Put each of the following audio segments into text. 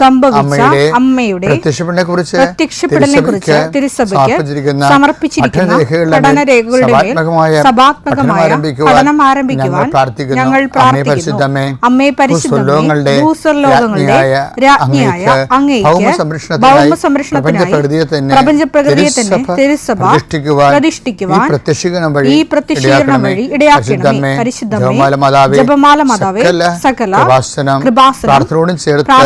സംഭവിച്ച അമ്മയുടെ കുറിച്ച് പ്രത്യക്ഷപ്പെടലിനെ കുറിച്ച് തിരുസഭയ്ക്ക് സമർപ്പിച്ചിരിക്കുന്ന പഠനരേഖകളുടെ സഭാത്മകമായ പഠനം ആരംഭിക്കുവാൻ ഞങ്ങൾ പ്രാർത്ഥിക്കുന്നു. ഭൂസ്വർലോകങ്ങളുടെ രാജ്ഞിയായ അങ്ങേക്ക് പ്രപഞ്ചപ്രകൃതിയെ തന്നെ തിരുസഭ പ്രതിഷ്ഠിക്കുവാൻ ഈ പ്രത്യക്ഷീകരണം വഴി ഇടയാക്കണമേ. പരിശുദ്ധമേ ജപമാല മാതാവേ സകല കൃപാസനം പ്രാർത്ഥനയോടും ചേർത്ത്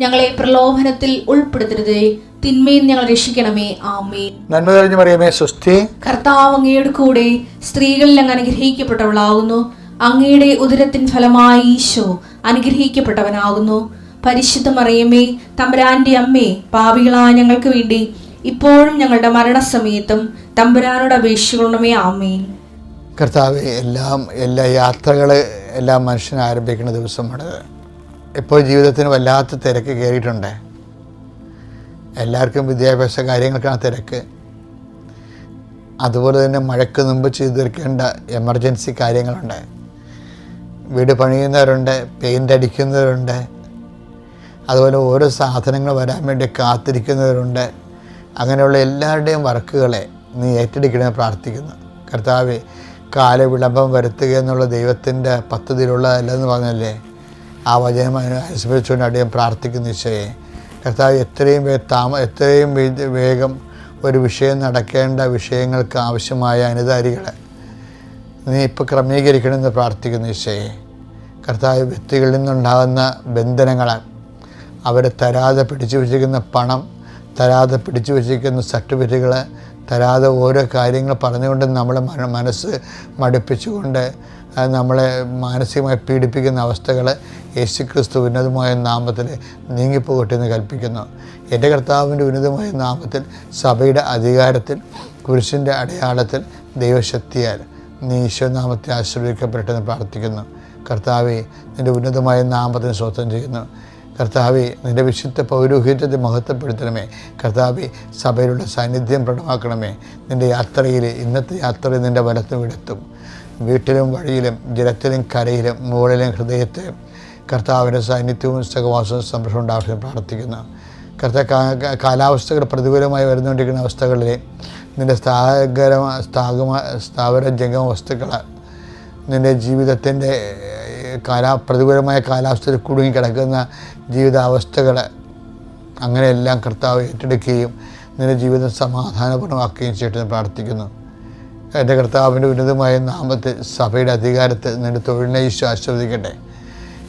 ഞങ്ങളെ പ്രലോഭനത്തിൽ ഉൾപ്പെടുത്തരുതേ. തിന്മയിൽ ഞങ്ങൾ രക്ഷിക്കണമേ. ആമേ നന്മ തെളിഞ്ഞു പറയുമേ സ്വസ്തി. കർത്താവ് അങ്ങയുടെ കൂടെ സ്ത്രീകളിൽ അങ്ങ് അനുഗ്രഹിക്കപ്പെട്ടവളാകുന്നു. അങ്ങയുടെ ഉദരത്തിൻ ഫലമായി ഈശോ അനുഗ്രഹിക്കപ്പെട്ടവനാകുന്നു. പരിശുദ്ധ മറിയമേ തമ്പുരാന്റെ അമ്മേ പാവികളായ ഞങ്ങൾക്ക് വേണ്ടി ഇപ്പോഴും ഞങ്ങളുടെ മരണസമയത്തും തമ്പുരാനോട് അപേക്ഷിക്കണമേ. ആമേൻ. കർത്താവ് എല്ലാം എല്ലാ യാത്രകൾ എല്ലാ മനുഷ്യൻ ആരംഭിക്കുന്ന ദിവസമാണ്. ഇപ്പോൾ ജീവിതത്തിന് വല്ലാത്ത തിരക്ക് കയറിയിട്ടുണ്ട്. എല്ലാവർക്കും വിദ്യാഭ്യാസ കാര്യങ്ങൾക്കാണ് തിരക്ക്. അതുപോലെ തന്നെ മഴയ്ക്ക് മുമ്പ് ചെയ്തു തീർക്കേണ്ട എമർജൻസി കാര്യങ്ങളുണ്ട്. വീട് പണിയുന്നവരുണ്ട് പെയിന്റ് അടിക്കുന്നവരുണ്ട്. അതുപോലെ ഓരോ സാധനങ്ങൾ വരാൻ വേണ്ടി കാത്തിരിക്കുന്നവരുണ്ട്. അങ്ങനെയുള്ള എല്ലാവരുടെയും വർക്കുകളെ നീ ഏറ്റെടുക്കണമെന്ന് പ്രാർത്ഥിക്കുന്നു. കർത്താവ് കാലവിളംബം വരുത്തുക എന്നുള്ള ദൈവത്തിന്റെ പദ്ധതിയിലുള്ളതല്ലെന്ന് പറഞ്ഞല്ലേ? ആ വചനം അനുസരിച്ചുകൊണ്ട് അദ്ദേഹം പ്രാർത്ഥിക്കുന്ന ഈശോയെ. കർത്താവ് എത്രയും താമ എത്രയും വേഗം ഒരു വിഷയം നടക്കേണ്ട വിഷയങ്ങൾക്ക് ആവശ്യമായ അനുധാരികളെ നീ ഇപ്പോൾ ക്രമീകരിക്കണമെന്ന് പ്രാർത്ഥിക്കുന്നു ഈശോയെ. കർത്താവ് വ്യക്തികളിൽ നിന്നുണ്ടാകുന്ന ബന്ധനങ്ങളെ അവരെ തരാതെ പിടിച്ചു വച്ചിരിക്കുന്ന പണം തരാതെ പിടിച്ചു വച്ചിരിക്കുന്ന സർട്ടിഫിക്കറ്റുകൾ തരാതെ ഓരോ കാര്യങ്ങൾ പറഞ്ഞുകൊണ്ട് നമ്മുടെ മന- മനസ്സ് മടുപ്പിച്ചുകൊണ്ട് നമ്മളെ മാനസികമായി പീഡിപ്പിക്കുന്ന അവസ്ഥകൾ യേശുക്രിസ്തു ഉന്നതമായ നാമത്തിൽ നീങ്ങിപ്പോകട്ടെ എന്ന് കൽപ്പിക്കുന്നു. എന്റെ കർത്താവിന്റെ ഉന്നതമായ നാമത്തിൽ സഭയുടെ അധികാരത്തിൽ കുരിശിന്റെ അടയാളത്തിൽ ദൈവശക്തിയാൽ നീ ഈശ്വരനാമത്തെ ആശ്രയിക്കപ്പെട്ടെന്ന് പ്രാർത്ഥിക്കുന്നു. കർത്താവെ നിന്റെ ഉന്നതമായ നാമത്തിന് സ്വത്വം ചെയ്യുന്നു. കർത്താവെ നിന്റെ വിശുദ്ധ പൗരോഹിത്യത്തെ മഹത്വപ്പെടുത്തണമേ. കർത്താവെ സഭയിലുള്ള സാന്നിധ്യം പ്രകടമാക്കണമേ. നിന്റെ യാത്രയിൽ ഇന്നത്തെ യാത്രയിൽ നിന്റെ വലത്തും ഇടത്തും വീട്ടിലും വഴിയിലും ജലത്തിലും കരയിലും മുകളിലും ഹൃദയത്തെ കർത്താവിന്റെ സാന്നിധ്യവും സഹവാസവും സംരക്ഷണം ഉണ്ടാവശ്യം പ്രാർത്ഥിക്കുന്നു. കർത്ത കാലാവസ്ഥകൾ പ്രതികൂലമായി വരുന്നുകൊണ്ടിരിക്കുന്ന അവസ്ഥകളിൽ നിന്റെ സ്ഥാകര സ്ഥാഗമ സ്ഥാപന ജംഗമ വസ്തുക്കൾ നിന്റെ ജീവിതത്തിന്റെ കാലാ പ്രതികൂലമായ കാലാവസ്ഥയിൽ കുടുങ്ങിക്കിടക്കുന്ന ജീവിതാവസ്ഥകൾ അങ്ങനെയെല്ലാം കർത്താവ് ഏറ്റെടുക്കുകയും നിന്റെ ജീവിതം സമാധാനപൂർണമാക്കുകയും ചെയ്തിട്ട് പ്രാർത്ഥിക്കുന്നു. എന്റെ കർത്താവിന്റെ ഉന്നതമായ നാമത്തിൽ സഭയുടെ അധികാരത്തിൽ നിന്റെ തൊഴിലിനെ ഈശോ ആസ്വദിക്കട്ടെ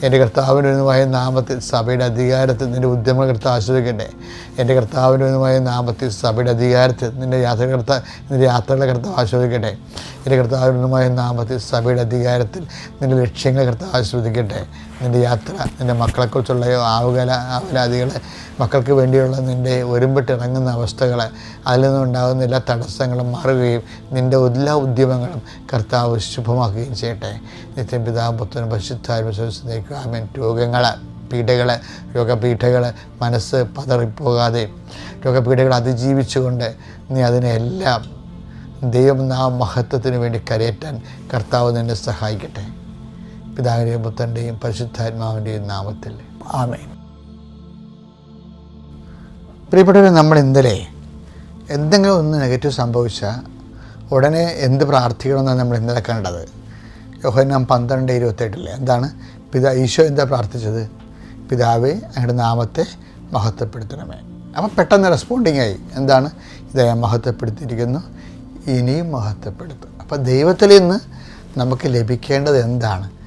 എന്റെ കർത്താവിന്റെ ഉന്നതമായ നാമത്തിൽ സഭയുടെ അധികാരത്തിൽ നിന്റെ ഉദ്യമ കർത്ത ആസ്വദിക്കട്ടെ എന്റെ കർത്താവിന്റെ ഉന്നതമായ നാമത്തിൽ സഭയുടെ അധികാരത്തിൽ നിന്റെ യാത്ര കർത്ത നിന്റെ യാത്രകളെ കർത്താവ് ആസ്വദിക്കട്ടെ എന്റെ കർത്താവിന്റെ ഉന്നതമായ നാമത്തിൽ സഭയുടെ അധികാരത്തിൽ നിന്റെ ലക്ഷ്യങ്ങളെ കർത്താവ് ആസ്വദിക്കട്ടെ നിന്റെ യാത്ര നിന്റെ മക്കളെക്കുറിച്ചുള്ള ആവുകല ആവലാദികൾ മക്കൾക്ക് വേണ്ടിയുള്ള നിന്റെ ഒരുമ്പിട്ടിറങ്ങുന്ന അവസ്ഥകൾ അതിൽ നിന്നുണ്ടാകുന്ന എല്ലാ തടസ്സങ്ങളും മാറുകയും നിന്റെ എല്ലാ ഉദ്യമങ്ങളും കർത്താവ് ശുഭമാക്കുകയും ചെയ്യട്ടെ. നിത്യം പിതാപുത്രനും പുത്രനും പശുദ്ധാത്മസ്വസ്ഥതയ്ക്കും ആമേൻ. രോഗങ്ങൾ പീഡകൾ രോഗപീഠകൾ മനസ്സ് പതറിപ്പോകാതെ രോഗപീഠകൾ അതിജീവിച്ചുകൊണ്ട് നീ അതിനെല്ലാം ദൈവം നാ മഹത്വത്തിന് വേണ്ടി കരയേറ്റാൻ കർത്താവ് നിന്നെ സഹായിക്കട്ടെ. പിതാവിന്റെയും പുത്രന്റെയും പരിശുദ്ധാത്മാവിന്റെയും നാമത്തിൽ. ആമേൻ. പ്രിയപ്പെട്ടവരെ നമ്മൾ ഇന്നലെ എന്തെങ്കിലും ഒന്ന് നെഗറ്റീവ് സംഭവിച്ചാൽ ഉടനെ എന്ത് പ്രാർത്ഥിക്കണമെന്നാണ് നമ്മൾ ഇന്നലെ കണ്ടത്. യോഹന്നാം പന്ത്രണ്ട് ഇരുപത്തെട്ടിൽ എന്താണ്? പിതാ ഈശോ എന്താ പ്രാർത്ഥിച്ചത്? പിതാവേ അങ്ങയുടെ നാമത്തെ മഹത്വപ്പെടുത്തണമേ. അപ്പം പെട്ടെന്ന് റെസ്പോണ്ടിങ് ആയി. എന്താണ്? ഇത് മഹത്വപ്പെടുത്തിയിരിക്കുന്നു. ഇനിയും മഹത്വപ്പെടുത്തും. അപ്പം ദൈവത്തിൽ നിന്ന് നമുക്ക് ലഭിക്കേണ്ടത് എന്താണ്?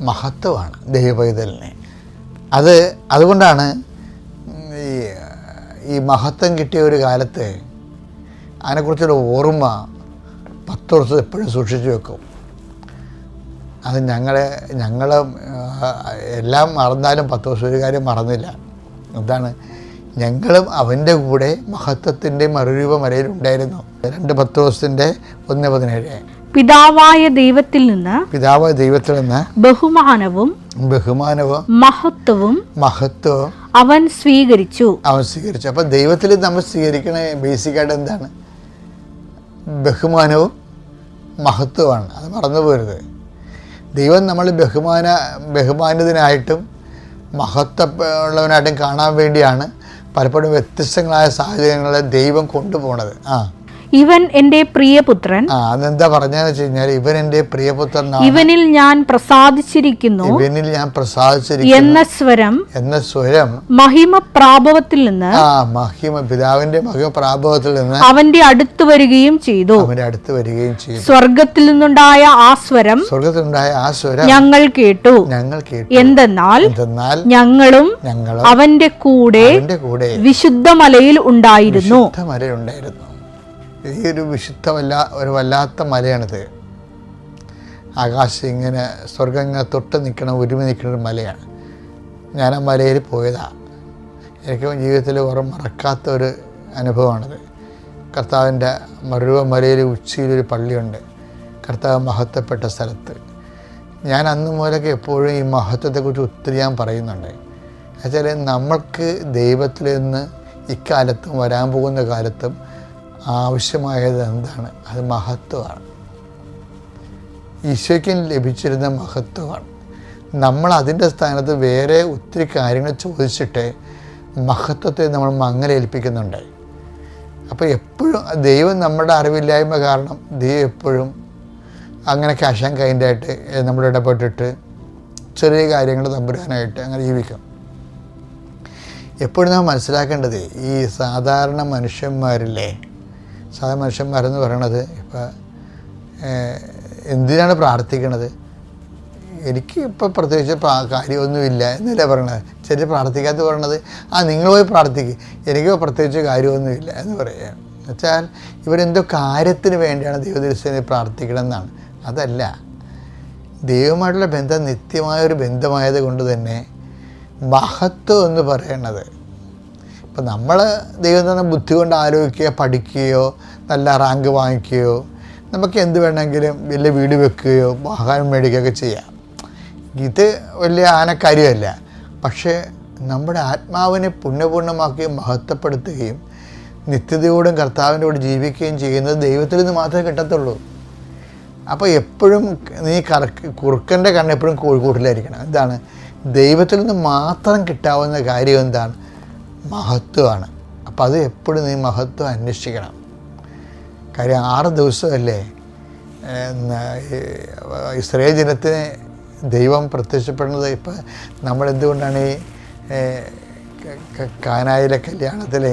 മഹത്വമാണ് ദൈവപൈതലിനെ. അത് അതുകൊണ്ടാണ് ഈ ഈ മഹത്വം കിട്ടിയ ഒരു കാലത്ത് അതിനെക്കുറിച്ചൊരു ഓർമ്മ പത്ത് വർഷം എപ്പോഴും സൂക്ഷിച്ചു വെക്കും. അത് ഞങ്ങളെ ഞങ്ങൾ എല്ലാം മറന്നാലും പത്ത് വർഷം ഒരു കാര്യം മറന്നില്ല. എന്താണ് ഞങ്ങളും അവന്റെ കൂടെ മഹത്വത്തിന്റെ മറുരൂപം വരയിലുണ്ടായിരുന്നു. രണ്ട് പത്ത് ദിവസത്തിന്റെ ഒന്ന് പതിനേഴ്. പിതാവായ ദൈവത്തിൽ നിന്ന് പിതാവായ ദൈവത്തിൽ നിന്ന് ബഹുമാനവും ബഹുമാനവും മഹത്വവും മഹത്വവും അവൻ സ്വീകരിച്ചു. അവൻ സ്വീകരിച്ചു. അപ്പൊ ദൈവത്തിൽ നമ്മൾ സ്വീകരിക്കണ ബേസിക് ആയിട്ട് എന്താണ്? ബഹുമാനവും മഹത്വമാണ് അത് മറന്നു പോരുത്. ദൈവം നമ്മൾ ബഹുമാന ബഹുമാനിതനായിട്ടും മഹത്വമുള്ളവനായിട്ടും കാണാൻ വേണ്ടിയാണ് പലപ്പോഴും വ്യത്യസ്തങ്ങളായ സാഹചര്യങ്ങളെ ദൈവം കൊണ്ടുപോണത്. ആ. ഇവൻ എന്റെ പ്രിയപുത്രൻ. അതെന്താ പറഞ്ഞതെന്ന് വെച്ച് കഴിഞ്ഞാൽ ഇവൻ എന്റെ പ്രിയപുത്രൻ ഇവനിൽ ഞാൻ പ്രസാദിച്ചിരിക്കുന്നു. ഇവനിൽ ഞാൻ പ്രസാദിച്ചിരിക്കുന്നു. എന്ന സ്വരം എന്ന സ്വരം. മഹിമ പ്രാഭവത്തിൽ നിന്ന് ആ മഹിമ പിതാവിന്റെ മഹിമ പ്രാഭവത്തിൽ നിന്ന് അവന്റെ അടുത്ത് വരികയും ചെയ്തു. അവന്റെ അടുത്ത് വരികയും ചെയ്തു. സ്വർഗത്തിൽ നിന്നുണ്ടായ ആ സ്വരം സ്വർഗത്തിലുണ്ടായ ആ സ്വരം ഞങ്ങൾ കേട്ടു. ഞങ്ങൾ കേട്ടു. എന്തെന്നാൽ എന്തെന്നാൽ ഞങ്ങളും ഞങ്ങളും അവന്റെ കൂടെ അവന്റെ കൂടെ വിശുദ്ധ മലയിൽ ഉണ്ടായിരുന്നു. വിശുദ്ധ മലയുണ്ടായിരുന്നു ഈ ഒരു വിശുദ്ധമല്ല ഒരു വല്ലാത്ത മലയാണിത്. ആകാശം ഇങ്ങനെ സ്വർഗം ഇങ്ങനെ തൊട്ട് നിൽക്കണ ഒരുമി നിൽക്കുന്ന ഒരു മലയാണ്. ഞാൻ ആ മലയിൽ പോയതാണ് എനിക്ക് ജീവിതത്തിൽ ഓർമ്മ മറക്കാത്ത ഒരു അനുഭവമാണിത്. കർത്താവിന്റെ മറുവ മലയിൽ ഉച്ചയിലൊരു പള്ളിയുണ്ട്. കർത്താവ് മഹത്വപ്പെട്ട സ്ഥലത്ത്. ഞാൻ അന്ന് മുതലൊക്കെ എപ്പോഴും ഈ മഹത്വത്തെക്കുറിച്ച് ഒത്തിരി ഞാൻ പറയുന്നുണ്ട്. എന്നുവെച്ചാൽ നമ്മൾക്ക് ദൈവത്തിൽ നിന്ന് ഇക്കാലത്തും വരാൻ പോകുന്ന കാലത്തും ആവശ്യമായത് എന്താണ് അത് മഹത്വമാണ്. ഈശോയ്ക്കും ലഭിച്ചിരുന്ന മഹത്വമാണ്. നമ്മൾ അതിന്റെ സ്ഥാനത്ത് വേറെ ഒത്തിരി കാര്യങ്ങൾ ചോദിച്ചിട്ട് മഹത്വത്തെ നമ്മൾ മങ്ങലേൽപ്പിക്കുന്നുണ്ട് അപ്പോൾ എപ്പോഴും ദൈവം നമ്മുടെ അറിവില്ലായ്മ കാരണം ദൈവം എപ്പോഴും അങ്ങനെ ക്യാഷ് ആൻഡ് കൈൻഡായിട്ട് നമ്മൾ ഇടപെട്ടിട്ട് ചെറിയ കാര്യങ്ങൾ തമ്പുരാനായിട്ട് അങ്ങനെ ജീവിക്കും. എപ്പോഴും നാം മനസ്സിലാക്കേണ്ടത് ഈ സാധാരണ മനുഷ്യന്മാരില്ലേ സാധാരണ മനുഷ്യന്മാരെന്ന് പറയണത് ഇപ്പോൾ എന്തിനാണ് പ്രാർത്ഥിക്കണത്? എനിക്ക് ഇപ്പോൾ പ്രത്യേകിച്ച് കാര്യമൊന്നുമില്ല എന്നല്ലേ പറയണത്. ചെറിയ പ്രാർത്ഥിക്കാത്ത പറയണത് ആ നിങ്ങൾ പോയി പ്രാർത്ഥിക്കുക എനിക്ക് പ്രത്യേകിച്ച് കാര്യമൊന്നുമില്ല എന്ന് പറയുക എന്നുവെച്ചാൽ ഇവരെന്തോ കാര്യത്തിന് വേണ്ടിയാണ് ദൈവദൃശ്യനെ പ്രാർത്ഥിക്കണം എന്നാണ് അതല്ല ദൈവമായിട്ടുള്ള ബന്ധം നിത്യമായ ഒരു ബന്ധമായത് കൊണ്ട് തന്നെ മഹത്വം എന്ന് പറയുന്നത് ഇപ്പം നമ്മൾ ദൈവം തന്ന ബുദ്ധി കൊണ്ട് ആലോചിക്കുകയോ പഠിക്കുകയോ നല്ല റാങ്ക് വാങ്ങിക്കുകയോ നമുക്ക് എന്ത് വേണമെങ്കിലും വലിയ വീട് വെക്കുകയോ വാഹനം മേടിക്കുകയൊക്കെ ചെയ്യാം. ഇത് വലിയ ആനക്കാര്യമല്ല. പക്ഷേ നമ്മുടെ ആത്മാവിനെ പുണ്യപൂർണമാക്കുകയും മഹത്വപ്പെടുത്തുകയും നിത്യതയോടും കർത്താവിന്റെ കൂടെ ജീവിക്കുകയും ചെയ്യുന്നത് ദൈവത്തിൽ നിന്ന് മാത്രമേ കിട്ടത്തുള്ളൂ. അപ്പോൾ എപ്പോഴും നീ കറക്ക് കുറുക്കന്റെ കണ്ണ് എപ്പോഴും എന്താണ്? ദൈവത്തിൽ നിന്ന് മാത്രം കിട്ടാവുന്ന കാര്യം എന്താണ്? മഹത്വമാണ്. അപ്പം അത് എപ്പോഴും നീ മഹത്വം അന്വേഷിക്കണം. കാര്യം ആറ് ദിവസമല്ലേ ഇസ്രേ ജനത്തിന് ദൈവം പ്രത്യക്ഷപ്പെടുന്നത്? ഇപ്പം നമ്മളെന്തുകൊണ്ടാണ് ഈ കാനായിലെ കല്യാണത്തിൽ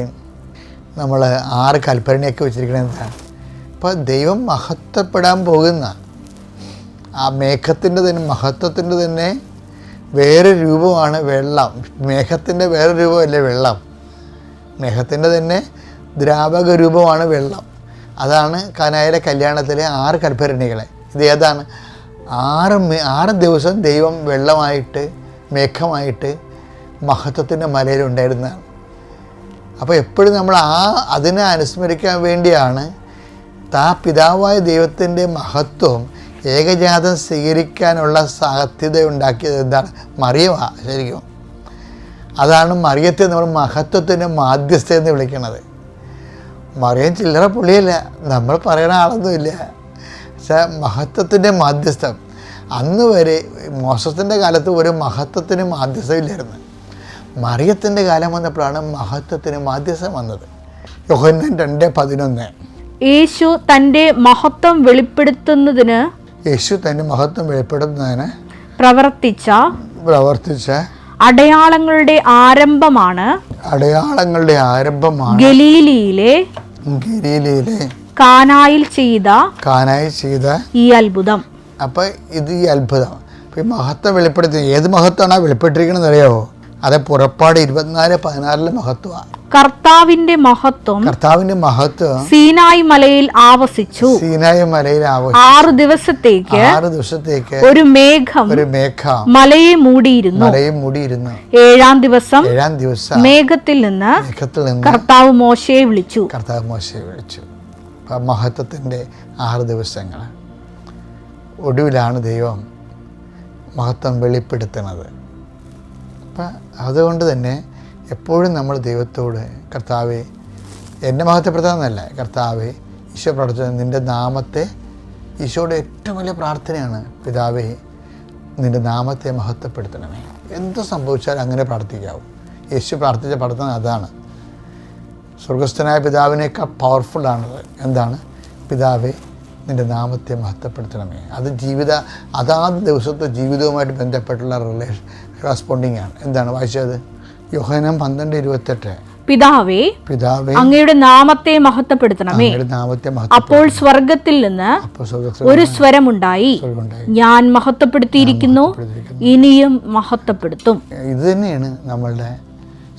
നമ്മൾ ആറ് കൽപ്പനയൊക്കെ വെച്ചിരിക്കണത് എന്താ? അപ്പോൾ ദൈവം മഹത്വപ്പെടാൻ പോകുന്ന ആ മേഘത്തിന്റെ തന്നെ മഹത്വത്തിന്റെ തന്നെ വേറെ രൂപമാണ് വെള്ളം. മേഘത്തിന്റെ വേറെ രൂപമല്ലേ വെള്ളം? മേഘത്തിന്റെ തന്നെ ദ്രാവക രൂപമാണ് വെള്ളം. അതാണ് കനായിലെ കല്യാണത്തിലെ ആറ് കൽപ്പരണികളെ ഇത് ഏതാണ്? ആറ് ആറ് ദിവസം ദൈവം വെള്ളമായിട്ട് മേഘമായിട്ട് മഹത്വത്തിന്റെ മലയിലുണ്ടായിരുന്നതാണ് അപ്പോൾ എപ്പോഴും നമ്മൾ ആ അതിനെ അനുസ്മരിക്കാൻ വേണ്ടിയാണ് താ പിതാവായ ദൈവത്തിന്റെ മഹത്വം ഏകജാതം സ്വീകരിക്കാനുള്ള സാധ്യത ഉണ്ടാക്കിയത് എന്താണ്? മറിയവാ ശരിക്കും. അതാണ് മറിയത്തെ നമ്മൾ മഹത്വത്തിന്റെ മാധ്യസ്ഥ എന്ന് വിളിക്കുന്നത് മറിയം ചില്ലറ പുള്ളിയല്ല. നമ്മൾ പറയണ ആളൊന്നുമില്ല. പക്ഷേ മഹത്വത്തിന്റെ മാധ്യസ്ഥം. അന്ന് വരെ മോശത്തിന്റെ കാലത്ത് ഒരു മഹത്വത്തിന് മാധ്യസ്ഥമില്ലായിരുന്നു മറിയത്തിന്റെ കാലം വന്നപ്പോഴാണ് മഹത്വത്തിന് മാധ്യസ്ഥം വന്നത്. യോഹന്നൻ രണ്ട് പതിനൊന്ന്. യേശു തന്റെ മഹത്വം വെളിപ്പെടുത്തുന്നതിന് യേശു തന്റെ മഹത്വം വെളിപ്പെടുത്തുന്നതിന് പ്രവർത്തിച്ച പ്രവർത്തിച്ച അടയാളങ്ങളുടെ ആരംഭമാണ് അടയാളങ്ങളുടെ ആരംഭമാണ് ഗലീലിയിലെ ഗലീലിയിലെ കാനായിൽ ചെയ്ത കാനായിൽ ചെയ്ത ഈ അത്ഭുതം. അപ്പൊ ഇത് ഈ അത്ഭുതം. ഈ മഹത്വം വെളിപ്പെടുത്തി ഏത് മഹത്വമാണ് വെളിപ്പെട്ടിരിക്കണമെന്ന് അറിയാമോ അത് പുറപ്പാട് ഇരുപത്തിനാല് പതിനാറിലെ മഹത്വമാണ് കർത്താവിന്റെ മഹത്വം കർത്താവിന്റെ മഹത്വം സീനായി മലയിൽ ആവസിച്ചു. സീനായി മലയിൽ ആവസിച്ചു. ആറ് ദിവസത്തേക്ക് ആറ് ദിവസത്തേക്ക് ഒരു മേഘം ഒരു മേഘം മലയെ മൂടിയിരുന്നു. മലയെ മൂടിയിരുന്നു. ഏഴാം ദിവസം ഏഴാം ദിവസം മേഘത്തിൽ നിന്ന് മേഘത്തിൽ നിന്ന് കർത്താവ് മോശയെ വിളിച്ചു. കർത്താവ് മോശയെ വിളിച്ചു. മഹത്വത്തിന്റെ ആറ് ദിവസങ്ങൾ ഒടുവിലാണ് ദൈവം മഹത്വം വെളിപ്പെടുത്തുന്നത്. അപ്പം അതുകൊണ്ട് തന്നെ എപ്പോഴും നമ്മൾ ദൈവത്തോട് കർത്താവെ എന്നെ മഹത്വപ്പെടുത്താമെന്നല്ല കർത്താവെ ഈശോ പ്രാർത്ഥന നിന്റെ നാമത്തെ ഈശോയുടെ ഏറ്റവും വലിയ പ്രാർത്ഥനയാണ്. പിതാവേ നിന്റെ നാമത്തെ മഹത്വപ്പെടുത്തണമേ. എന്ത് സംഭവിച്ചാലും അങ്ങനെ പ്രാർത്ഥിക്കാവും. യേശു പ്രാർത്ഥിച്ച പ്രാർത്ഥന അതാണ്. സ്വർഗസ്ഥനായ പിതാവിനേക്കാൾ പവർഫുള്ളാണത് എന്താണ്? പിതാവെ നിന്റെ നാമത്തെ മഹത്വപ്പെടുത്തണമേ. അത് ജീവിത അതാത് ദിവസത്തെ ജീവിതവുമായിട്ട് ബന്ധപ്പെട്ടുള്ള റിലേഷൻ റെസ്പോണ്ടിങ് ആണ്. എന്താണ് വായിച്ചത് യോഹനം പന്ത്രണ്ട് ഇരുപത്തെട്ട്. പിതാവേ പിതാവേ അങ്ങയുടെ നാമത്തെ മഹത്വപ്പെടുത്തണമേ. നാമത്തെ അപ്പോൾ സ്വർഗത്തിൽ നിന്ന് ഒരു സ്വരമുണ്ടായി. ഞാൻ മഹത്വപ്പെടുത്തിയിരിക്കുന്നു. ഇനിയും മഹത്വപ്പെടുത്തും. ഇത് തന്നെയാണ് നമ്മളുടെ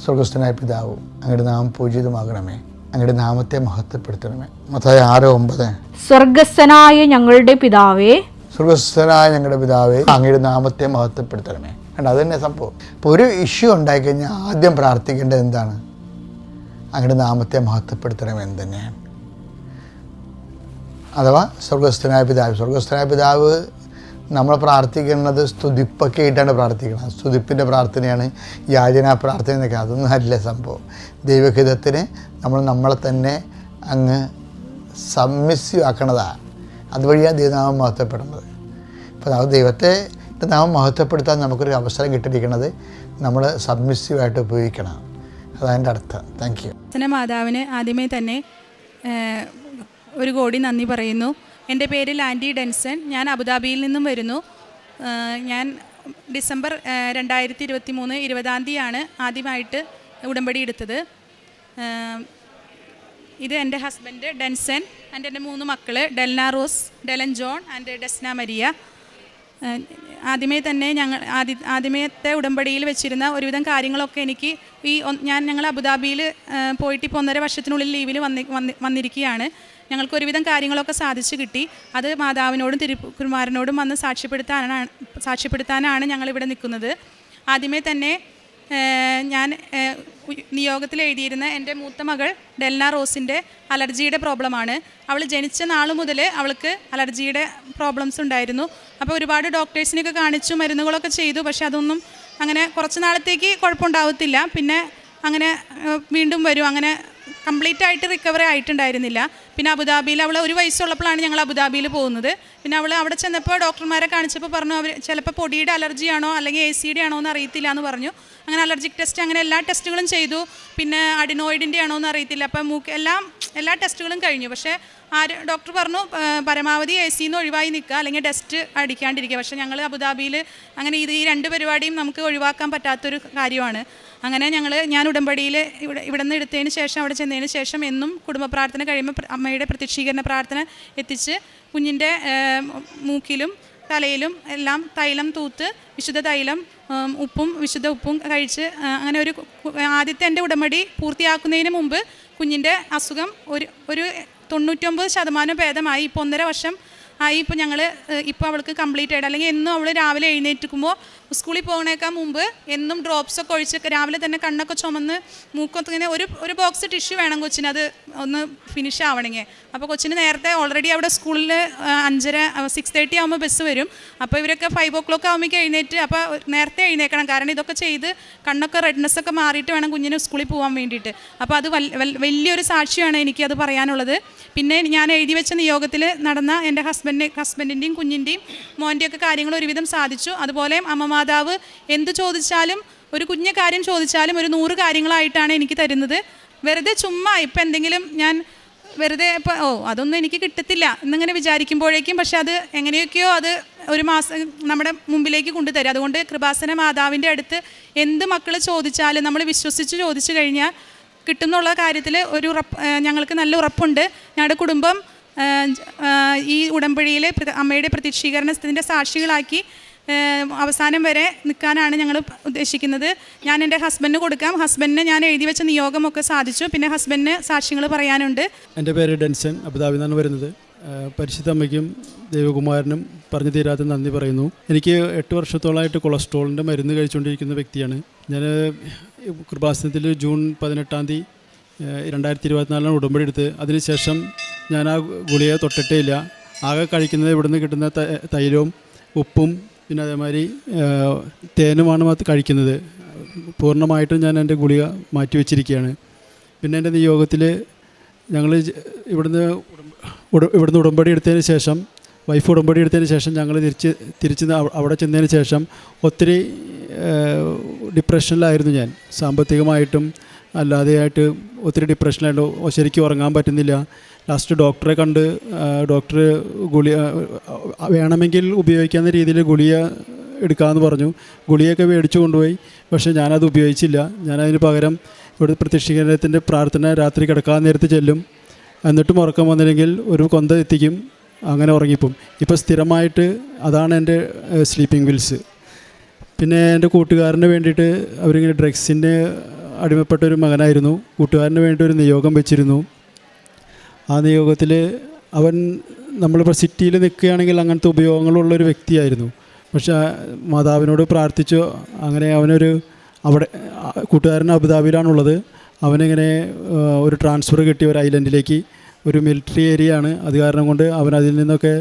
സ്വർഗസ്ഥനായ പിതാവ്. അങ്ങയുടെ നാമം പൂജിതമാകണമേ. അങ്ങയുടെ നാമത്തെ മഹത്വപ്പെടുത്തണമേ. മത്തായി ആറ് ഒമ്പത്. സ്വർഗസ്ഥനായ ഞങ്ങളുടെ പിതാവേ. സ്വർഗസ്ഥനായ ഞങ്ങളുടെ പിതാവേ അങ്ങയുടെ നാമത്തെ മഹത്വപ്പെടുത്തണമേ. കണ്ട അത് തന്നെ സംഭവം. ഇപ്പോൾ ഒരു ഇഷ്യൂ ഉണ്ടായിക്കഴിഞ്ഞാൽ ആദ്യം പ്രാർത്ഥിക്കേണ്ടത് എന്താണ്? അങ്ങയുടെ നാമത്തെ മഹത്വപ്പെടുത്തണമേ എന്ന് തന്നെയാണ്. അഥവാ സ്വർഗസ്ഥനായ പിതാവ്. സ്വർഗസ്ഥനായ പിതാവ് നമ്മൾ പ്രാർത്ഥിക്കുന്നത് സ്തുതിപ്പൊക്കെ ആയിട്ടാണ് പ്രാർത്ഥിക്കുന്നത്. സ്തുതിപ്പിന്റെ പ്രാർത്ഥനയാണ് യാചന പ്രാർത്ഥന എന്നൊക്കെ അതൊന്നും അല്ല സംഭവം. ദൈവഹിതത്തിന് നമ്മൾ നമ്മളെ തന്നെ അങ്ങ് സമ്മിസ്യൂ ആക്കണതാണ് അതുവഴിയാണ് ദൈവനാമം മഹത്വപ്പെടുന്നത്. അപ്പോൾ നമുക്ക് ദൈവത്തെ നാമം മഹത്വപ്പെടുത്താൻ നമുക്കൊരു അവസരം കിട്ടിയിരിക്കുന്നത് നമ്മൾ സബ്മിസീവായിട്ട് ഉപയോഗിക്കണം. അതാണ് അർത്ഥം. Thank you. മാതാവിന് ആദ്യമേ തന്നെ ഒരു കോടി നന്ദി പറയുന്നു. എന്റെ പേര് ലാൻഡി ഡെൻസൺ. ഞാൻ അബുദാബിയിൽ നിന്നും വരുന്നു. ഞാൻ ഡിസംബർ രണ്ടായിരത്തി ഇരുപത്തി മൂന്ന് ഇരുപതാം തീയതിയാണ് ആദ്യമായിട്ട് ഉടമ്പടി എടുത്തത്. ഇത് എന്റെ ഹസ്ബൻഡ് ഡെൻസൺ ആൻഡ് എന്റെ മൂന്ന് മക്കൾ Delna Rose Delan John and Desna Maria. ആദ്യമേ തന്നെ ഞങ്ങൾ ആദ്യ ആദ്യമത്തെ ഉടമ്പടിയിൽ വെച്ചിരുന്ന ഒരുവിധം കാര്യങ്ങളൊക്കെ എനിക്ക് ഈ ഞാൻ ഞങ്ങൾ അബുദാബിയിൽ പോയിട്ട് ഇപ്പോൾ ഒന്നര വർഷത്തിനുള്ളിൽ ലീവിൽ വന്നി വന്നിരിക്കുകയാണ്. ഞങ്ങൾക്ക് ഒരുവിധം കാര്യങ്ങളൊക്കെ സാധിച്ചു കിട്ടി. അത് മാതാവിനോടും തിരുക്കുമാരനോടും വന്ന് സാക്ഷ്യപ്പെടുത്താനാണ് സാക്ഷ്യപ്പെടുത്താനാണ് ഞങ്ങളിവിടെ നിൽക്കുന്നത്. ആദ്യമേ തന്നെ ഞാൻ നിയോഗത്തിൽ എഴുതിയിരുന്ന എന്റെ മൂത്ത മകൾ ഡെൽന റോസിന്റെ അലർജിയുടെ പ്രോബ്ലമാണ്. അവൾ ജനിച്ച നാൾ മുതൽ അവൾക്ക് അലർജിയുടെ പ്രോബ്ലംസ് ഉണ്ടായിരുന്നു. അപ്പോൾ ഒരുപാട് ഡോക്ടേഴ്സിനെയൊക്കെ കാണിച്ചു മരുന്നുകളൊക്കെ ചെയ്തു. പക്ഷെ അതൊന്നും അങ്ങനെ കുറച്ച് നാളത്തേക്ക് കുഴപ്പമുണ്ടാവത്തില്ല. പിന്നെ അങ്ങനെ വീണ്ടും വരും. അങ്ങനെ കംപ്ലീറ്റ് ആയിട്ട് റിക്കവറി ആയിട്ടുണ്ടായിരുന്നില്ല. പിന്നെ അബുദാബിയിൽ അവൾ ഒരു വയസ്സുള്ളപ്പോഴാണ് ഞങ്ങൾ അബുദാബിയിൽ പോകുന്നത്. പിന്നെ അവൾ അവിടെ ചെന്നപ്പോൾ ഡോക്ടർമാരെ കാണിച്ചപ്പോൾ പറഞ്ഞു അവർ ചിലപ്പോൾ പൊടിയുടെ അലർജിയാണോ അല്ലെങ്കിൽ എ സിയുടെ ആണോ എന്ന് അറിയത്തില്ല എന്ന് പറഞ്ഞു. അങ്ങനെ അലർജിക് ടെസ്റ്റ് അങ്ങനെ എല്ലാ ടെസ്റ്റുകളും ചെയ്തു. പിന്നെ അഡിനോയിഡിന്റെ ആണോ എന്ന് അറിയത്തില്ല. അപ്പം മൂക്ക് എല്ലാം എല്ലാ ടെസ്റ്റുകളും കഴിഞ്ഞു. പക്ഷേ ആര് ഡോക്ടർ പറഞ്ഞു പരമാവധി എ സിന്ന് ഒഴിവായി നിൽക്കുക അല്ലെങ്കിൽ ടെസ്റ്റ് അടിക്കാണ്ടിരിക്കുക. പക്ഷേ ഞങ്ങൾ അബുദാബിയിൽ അങ്ങനെ ഇത് ഈ രണ്ട് പരിപാടിയും നമുക്ക് ഒഴിവാക്കാൻ പറ്റാത്തൊരു കാര്യമാണ്. അങ്ങനെ ഞങ്ങൾ ഞാൻ ഉടമ്പടിയിൽ ഇവിടെ ഇവിടെ നിന്ന് എടുത്തതിന് ശേഷം അവിടെ ചെന്നതിന് ശേഷം എന്നും കുടുംബ പ്രാർത്ഥന കഴിയുമ്പോൾ അമ്മയുടെ പ്രത്യക്ഷീകരണ പ്രാർത്ഥന എത്തിച്ച് കുഞ്ഞിന്റെ മൂക്കിലും തലയിലും എല്ലാം തൈലം തൂത്ത് വിശുദ്ധ തൈലം ഉപ്പും വിശുദ്ധ ഉപ്പും കഴിച്ച് അങ്ങനെ ഒരു ആദ്യത്തെ എന്റെ ഉടമ്പടി പൂർത്തിയാക്കുന്നതിന് മുമ്പ് കുഞ്ഞിന്റെ അസുഖം ഒരു ഒരു തൊണ്ണൂറ്റൊമ്പത് ശതമാനം ഭേദമായി. ഇപ്പോൾ ഒന്നര വർഷം ആയി ഇപ്പോൾ ഞങ്ങൾ ഇപ്പോൾ അവൾക്ക് കംപ്ലീറ്റ് ആയിട്ട് അല്ലെങ്കിൽ എന്നും അവൾ രാവിലെ എഴുന്നേറ്റിക്കുമ്പോൾ സ്കൂളിൽ പോകണേക്കാൾ മുമ്പ് എന്നും ഡ്രോപ്സ് ഒക്കെ ഒഴിച്ച് രാവിലെ തന്നെ കണ്ണൊക്കെ ചുമന്ന് മൂക്കൊക്കെ ഇങ്ങനെ ഒരു ഒരു ബോക്സ് ടിഷ്യൂ വേണം കൊച്ചിന്. അത് ഒന്ന് ഫിനിഷ് ആവണമെങ്കിൽ അപ്പോൾ കൊച്ചിന് നേരത്തെ ഓൾറെഡി അവിടെ സ്കൂളിൽ അഞ്ചര സിക്സ് തേർട്ടി ആകുമ്പോൾ ബസ് വരും. അപ്പോൾ ഇവരൊക്കെ ഫൈവ് ഓ ക്ലോക്ക് ആകുമ്പോൾ എഴുന്നേറ്റ് അപ്പോൾ നേരത്തെ എഴുന്നേക്കണം. കാരണം ഇതൊക്കെ ചെയ്ത് കണ്ണൊക്കെ റെഡ്നെസ് ഒക്കെ മാറിയിട്ട് വേണം കുഞ്ഞിന് സ്കൂളിൽ പോകാൻ വേണ്ടിയിട്ട്. അപ്പോൾ അത് വലിയൊരു സാക്ഷിയാണ് എനിക്കത് പറയാനുള്ളത്. പിന്നെ ഞാൻ എഴുതി വെച്ച നിയോഗത്തിൽ നടന്ന എന്റെ ഹസ്ബൻഡ് ഹസ്ബൻഡിന്റെയും കുഞ്ഞിന്റെയും മോന്റെയൊക്കെ കാര്യങ്ങൾ ഒരുവിധം സാധിച്ചു. അതുപോലെ അമ്മ മാതാവ് എന്ത് ചോദിച്ചാലും ഒരു കുഞ്ഞു കാര്യം ചോദിച്ചാലും ഒരു നൂറ് കാര്യങ്ങളായിട്ടാണ് എനിക്ക് തരുന്നത്. വെറുതെ ചുമ്മാ ഇപ്പം എന്തെങ്കിലും ഞാൻ വെറുതെ ഇപ്പം ഓ അതൊന്നും എനിക്ക് കിട്ടത്തില്ല എന്നിങ്ങനെ വിചാരിക്കുമ്പോഴേക്കും പക്ഷെ അത് എങ്ങനെയൊക്കെയോ അത് ഒരു മാസം നമ്മുടെ മുമ്പിലേക്ക് കൊണ്ടുതരും. അതുകൊണ്ട് കൃപാസന മാതാവിന്റെ അടുത്ത് എന്ത് മക്കൾ ചോദിച്ചാലും നമ്മൾ വിശ്വസിച്ച് ചോദിച്ചു കഴിഞ്ഞാൽ കിട്ടുന്നുള്ള കാര്യത്തിൽ ഒരു ഉറപ്പ് ഞങ്ങൾക്ക് നല്ല ഉറപ്പുണ്ട്. ഞങ്ങളുടെ കുടുംബം ഈ ഉടമ്പടിയിലെ അമ്മയുടെ പ്രതീക്ഷീകരണത്തിന്റെ സാക്ഷികളാക്കി അവസാനം വരെ നിൽക്കാനാണ് ഞങ്ങൾ ഉദ്ദേശിക്കുന്നത്. ഞാൻ എന്റെ ഹസ്ബൻഡിന് കൊടുക്കാം. ഹസ്ബൻഡിന് ഞാൻ എഴുതി വെച്ച നിയോഗമൊക്കെ സാധിച്ചു. പിന്നെ ഹസ്ബൻഡിന് സാക്ഷ്യങ്ങൾ പറയാനുണ്ട്. എന്റെ പേര് ഡെൻസൺ അബുദാബിയിൽ നിന്നാണ് വരുന്നത്. പരിശുദ്ധ അമ്മയ്ക്കും ദൈവകുമാരനും പറഞ്ഞു തീരാത്ത നന്ദി പറയുന്നു. എനിക്ക് എട്ട് വർഷത്തോളമായിട്ട് കൊളസ്ട്രോളിന്റെ മരുന്ന് കഴിച്ചുകൊണ്ടിരിക്കുന്ന വ്യക്തിയാണ്. ഞാൻ കൃപാസനത്തിൽ ജൂൺ പതിനെട്ടാം തീയതി രണ്ടായിരത്തി ഇരുപത്തിനാലിലാണ് ഉടമ്പടി എടുത്ത്. അതിനുശേഷം ഞാൻ ആ ഗുളിക തൊട്ടിട്ടേ ഇല്ല. ആകെ കഴിക്കുന്നത് ഇവിടുന്ന് കിട്ടുന്ന തൈലവും ഉപ്പും പിന്നെ അതേമാതിരി തേനുമാണ് മാത്രം കഴിക്കുന്നത്. പൂർണമായിട്ടും ഞാൻ എന്റെ ഗുളിക മാറ്റി വെച്ചിരിക്കുകയാണ് പിന്നെ എന്റെ നിയോഗത്തിൽ ഞങ്ങൾ ഇവിടുന്ന് ഇവിടുന്ന് ഉടമ്പടി എടുത്തതിന് ശേഷം വൈഫ് ഉടമ്പടി എടുത്തതിന് ശേഷം ഞങ്ങൾ തിരിച്ച് തിരിച്ച് അവിടെ ചെന്നതിന് ശേഷം ഒത്തിരി ഡിപ്രഷനിലായിരുന്നു ഞാൻ. സാമ്പത്തികമായിട്ടും അല്ലാതെയായിട്ട് ഒത്തിരി ഡിപ്രഷനായിട്ട് ശരിക്കും ഉറങ്ങാൻ പറ്റുന്നില്ല. ലാസ്റ്റ് ഡോക്ടറെ കണ്ട് ഡോക്ടർ ഗുളിക വേണമെങ്കിൽ ഉപയോഗിക്കാവുന്ന രീതിയിൽ ഗുളിക എടുക്കാമെന്ന് പറഞ്ഞു. ഗുളിയൊക്കെ മേടിച്ചു കൊണ്ടുപോയി പക്ഷേ ഞാനത് ഉപയോഗിച്ചില്ല. ഞാനതിന് പകരം ഇവിടെ പ്രത്യക്ഷീകരണത്തിന്റെ പ്രാർത്ഥന രാത്രി കിടക്കാൻ നേരത്ത് ചെല്ലും. എന്നിട്ടും ഉറക്കം വന്നില്ലെങ്കിൽ ഒരു കൊന്ത എത്തിക്കും. അങ്ങനെ ഉറങ്ങിപ്പോവും. ഇപ്പോൾ സ്ഥിരമായിട്ട് അതാണ് എന്റെ സ്ലീപ്പിംഗ് വിൽസ് പിന്നെ എന്റെ കൂട്ടുകാരന് വേണ്ടിയിട്ട് അവരിങ്ങനെ ഡ്രഗ്സിന്റെ അടിമപ്പെട്ട ഒരു മകനായിരുന്നു. കൂട്ടുകാരന് വേണ്ടി ഒരു നിയോഗം വെച്ചിരുന്നു. ആ നിയോഗത്തിൽ അവൻ നമ്മളിപ്പോൾ സിറ്റിയിൽ നിൽക്കുകയാണെങ്കിൽ അങ്ങനത്തെ ഉപയോഗങ്ങളുള്ളൊരു വ്യക്തിയായിരുന്നു. പക്ഷെ മാതാവിനോട് പ്രാർത്ഥിച്ചു. അങ്ങനെ അവനൊരു അവിടെ കൂട്ടുകാരൻ അബുദാബിയിലാണുള്ളത്. അവനിങ്ങനെ ഒരു ട്രാൻസ്ഫർ കിട്ടിയ ഒരു ഐലൻഡിലേക്ക്. ഒരു മിലിറ്ററി ഏരിയ ആണ് അത് കാരണം കൊണ്ട് അവൻ അതിൽ നിന്നൊക്കെ